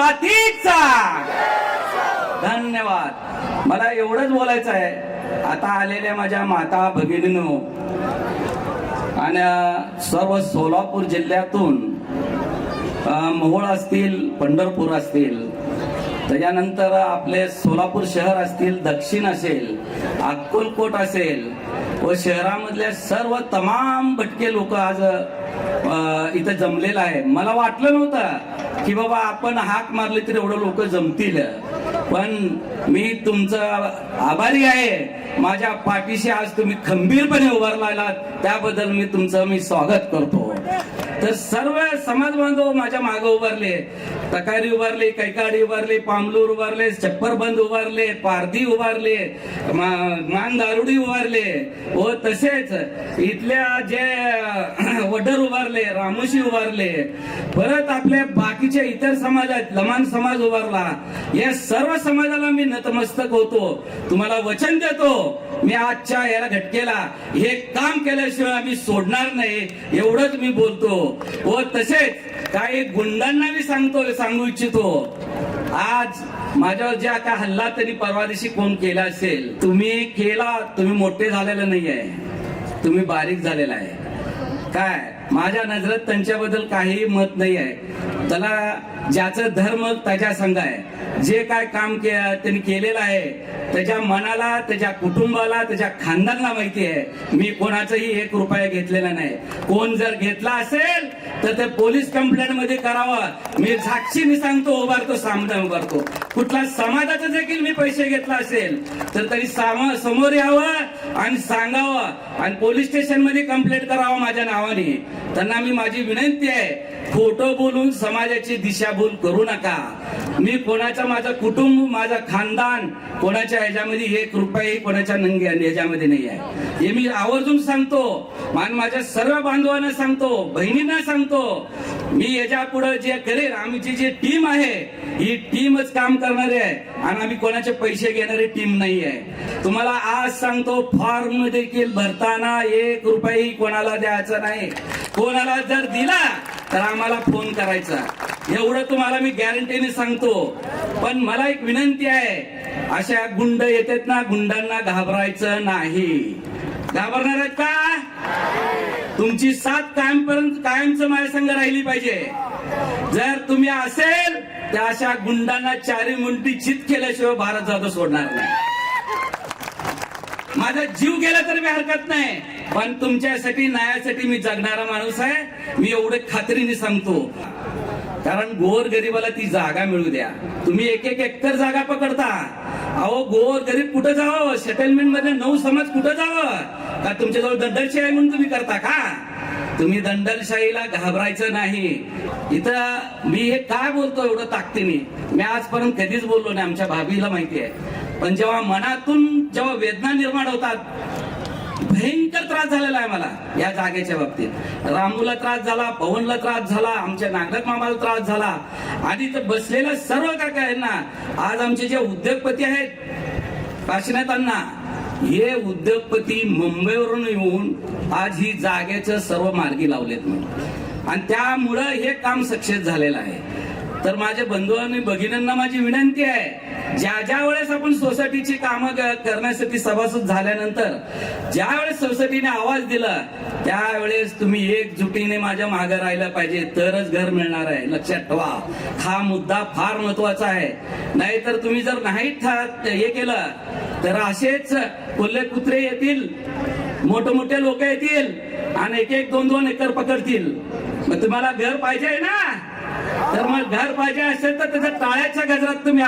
जातीचा धन्यवाद. मला एवढंच बोलायचं आहे. आता आलेल्या माझ्या माता भगिनीनो आणि सर्व सोलापूर जिल्ह्यातून मोहोळ असतील पंढरपूर असतील त्याच्यानंतर आपले सोलापूर शहर असतील दक्षिण असेल अक्कलकोट असेल व शहरामधल्या सर्व तमाम भटके लोक आज इथं जमलेलं आहे. मला वाटलं नव्हतं की बाबा आपण हाक मारली तर एवढं लोक जमतील. पण मी तुमचं आभारी आहे. माझ्या पाठीशी आज तुम्ही खंबीरपणे उभारला त्याबद्दल मी तुमचं मी स्वागत करतो. तर सर्व समाज बांधव माझ्या मागे उभारले. तकारी उभारली कैकाडी उभारली पामलूर उभारले चप्परबंद उभारले पारधी उभारले मान दारुडी उभारले. व तसेच इथल्या जे वडर उभारले रामोशी उभारले परत आपल्या बाकीच्या इतर समाज आहेत लमान समाज उभारला. या सर्व समाजाला मी नतमस्तक होतो. तुम्हाला वचन देतो. मी आजच्या याला घटकेला हे काम केल्याशिवाय आम्ही सोडणार नाही. एवढंच मी बोलतो. व तसेच काही गुंडांना मी सांगतो सांगू इच्छितो. आज माझ्यावर जे आता हल्ला तरी परवा दिवशी कोण केला असेल तुम्ही केला तुम्ही मोठे झालेले नाही आहे तुम्ही बारीक झालेला आहे. काय? माझ्या नजरेत त्यांच्याबद्दल काही मत नाही आहे त्याला ज्याचं धर्म त्याच्या संघ आहे. जे काय काम के त्यांनी केलेलं आहे त्याच्या मनाला त्याच्या कुटुंबाला त्याच्या खानदानला माहिती आहे. मी कोणाचंही एक रुपया घेतलेला नाही. कोण जर घेतला असेल तर ते पोलीस कंप्लेंटमध्ये करावं. मी साक्षीने सांगतो उभारतो सामना उभारतो. कुठला समाजाचा देखील मी पैसे घेतला असेल तर तरी साम- समोर यावं आणि सांगावं. आणि पोलीस स्टेशनमध्ये कंप्लेंट करावं माझ्या नावाने. त्यांना मी माझी विनंती आहे फोटो बोलून समाजाची दिशाभूल करू नका. मी कोणाचा माझं कुटुंब माझं खानदान कोणाच्या ह्याच्यामध्ये एक रुपयाही कोणाच्या नंगे ह्याच्यामध्ये नाही आहे. हे मी आवर्जून सांगतो. मान माझ्या सर्व बांधवांना सांगतो बहिणींना सांगतो. मी याच्यापुढे जे करेल आमची जी टीम आहे ही टीमच काम करणारी आहे. आणि आम्ही कोणाचे पैसे घेणारी टीम नाही आहे. तुम्हाला आज सांगतो फॉर्म देखील भरताना एक रुपयाही कोणाला द्यायचा नाही. कोणाला जर दिला तर आम्हाला फोन करायचा. एवढं तुम्हाला मी गॅरंटीने सांगतो. पण मला एक विनंती आहे. अशा गुंड येतात ना गुंडांना घाबरायचं नाही. घाबरणार आहेत का? तुमची साथ कायमपर्यंत कायमच माझ्या संघ राहिली पाहिजे. जर तुम्ही असेल तर अशा गुंडांना चारी मुंटी चित केल्याशिवाय भारत जातो सोडणार नाही. माझा जीव गेला तरी मी हरकत नाही. पण तुमच्यासाठी न्यायासाठी मी जगणारा माणूस आहे. मी एवढे खात्रीने सांगतो. कारण गोर गरीबाला ती जागा मिळू द्या. तुम्ही एक एक एकतर जागा पकडता. अहो गोर गरीब कुठं जावं? सेटलमेंटमध्ये नऊ समाज कुठं जावं? का तुमच्याजवळ दंडलशाही आहे म्हणून तुम्ही करता का? तुम्ही दंडलशाहीला घाबरायचं नाही. इथं मी हे काय बोलतो एवढं ताकदीने? मी आजपर्यंत कधीच बोललो नाही. आमच्या भाभीला माहिती आहे. पण जेव्हा मनातून जेव्हा वेदना निर्माण होतात भयंकर त्रास झालेला आहे मला या जागेच्या बाबतीत. रामूला त्रास झाला पवनला त्रास झाला आमच्या नागरक मामाला त्रास झाला. आणि तर बसलेल्या सर्व काकांना आहेत ना आज आमचे जे उद्योगपती आहेत काशीनाथांना हे उद्योगपती मुंबईवरून येऊन आज ही जागेचं सर्व मार्गी लावलेत म्हणून. आणि त्यामुळं हे काम सक्सेस झालेलं आहे. तर माझ्या बंधू आणि भगिनींना माझी विनंती आहे ज्या ज्या वेळेस आपण सोसायटीची कामं करण्यासाठी सभासद झाल्यानंतर ज्या वेळेस सोसायटीने आवाज दिला त्यावेळेस तुम्ही एकजुटीने माझ्या मागे राहिला पाहिजे तरच घर मिळणार आहे. लक्षात ठेवा हा मुद्दा फार महत्त्वाचा आहे. नाहीतर तुम्ही जर नाही ठा- हे केलं तर असेच कोल्हे कुत्रे येतील मोठे मोठे लोक येतील आणि एक एक दोन दोन एकर पकडतील. मग तुम्हाला घर पाहिजे ना? तर मग घर पाहिजे असेल तर त्याच्या टाळ्याच्या गजरात तुम्ही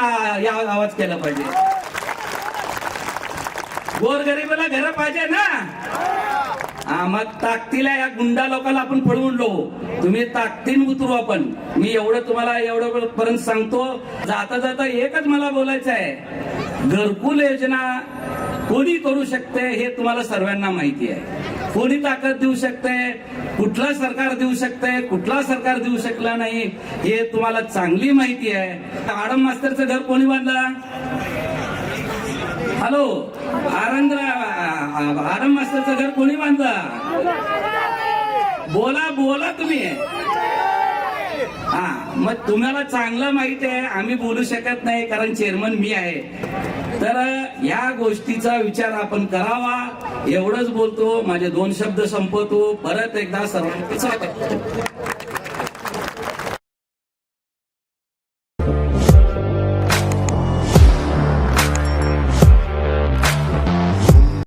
या आवाज केला पाहिजे. गोर गरिबाला घर पाहिजे ना? हा मग ताकतीला या गुंडा लोकांना आपण फळवून लो तुम्ही ताकतीन उतरू आपण. मी एवढं तुम्हाला एवढं पर्यंत सांगतो. जाता जाता एकच मला बोलायचं आहे. घरकुल योजना कोणी करू शकते हे तुम्हाला सर्वांना माहिती आहे. कोणी ताकद देऊ शकते कुठला सरकार देऊ शकते कुठला सरकार देऊ शकला नाही? हे तुम्हाला चांगली माहिती आहे. आडम मास्तरचं घर कोणी बांधलं? हॅलो आनंद आडम मास्तरचं घर कोणी बांधलं? बोला बोला तुम्ही. हा मग तुम्हाला चांगलं माहिती आहे आम्ही बोलू शकत नाही कारण चेअरमन मी आहे. तर या गोष्टीचा विचार आपण करावा. एवढंच बोलतो माझे दोन शब्द संपवतो. परत एकदा सर्वांचं स्वागत